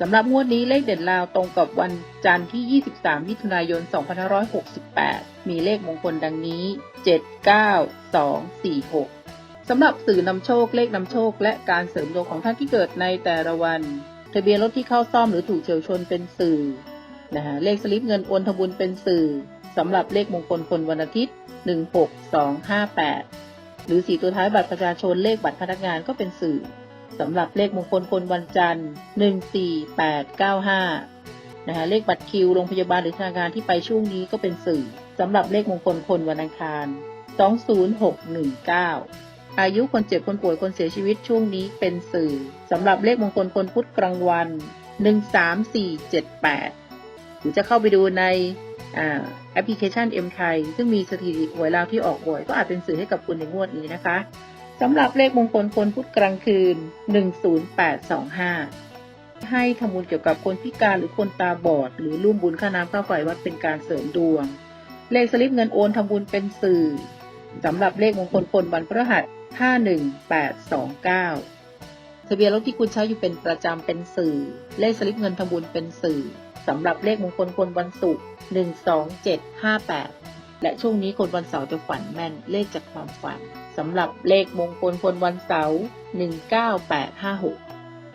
สำหรับงวดนี้เลขเด่นลาวตรงกับวันจันทร์ที่ 23 มิถุนายน 2568 มีเลขมงคลดังนี้ 79246 สำหรับสื่อนำโชคเลขนำโชค และการเสริมดวงของท่านที่เกิดในแต่ละวัน ทะเบียนรถที่เข้าซ่อมหรือถูกเฉียวชนเป็นสื่อนะฮะเลขสลิปเงินโอนทบุญเป็นสื่อสำหรับเลขมงคลคนวันอาทิตย์ 16258 หรือสีตัวท้ายบัตรประชาชนเลขบัตรพนักงานก็เป็นสื่อ สำหรับเลขมงคลคนวันจันทร์ 14895 นะฮะเลขบัตรคิวโรงพยาบาลหรือธนาคารที่ไปช่วงนี้ก็เป็นสื่อสำหรับเลขมงคลคนวันอังคาร 20619 อายุคนเจ็บคนป่วยคนเสียชีวิตช่วงนี้เป็นสื่อสำหรับเลขมงคลคนพุธกลางวัน 13478หรือจะเข้าไปดูในอแอปพลิเคชัน M ไทยซึ่งมีสถิติหวยลาวที่ออกบ่อย ก็อาจเป็นสื่อให้กับคุณในงวดนี้นะคะ สำหรับเลขมงคลคนพุธกลางคืน 10825 ให้ทำบุญเกี่ยวกับคนพิการหรือคนตาบอด หรือร่วมบุญค่าน้ำค่าไฟวัดเป็นการเสริมดวง เลขสลิปเงินโอนทำบุญเป็นสื่อสำหรับเลขมงคลคนวันพฤหัส 51829 ทะเบียนรถที่คุณใช้อยู่เป็นประจำเป็นสื่อ เลขสลิปเงินทำบุญเป็นสื่อสำหรับเลขมงคลคนวันศุกร์12758 และช่วงนี้คนวันเสาร์จะฝันแม่นเลขจากความฝันสำหรับเลขมงคลคนวันเสาร์19856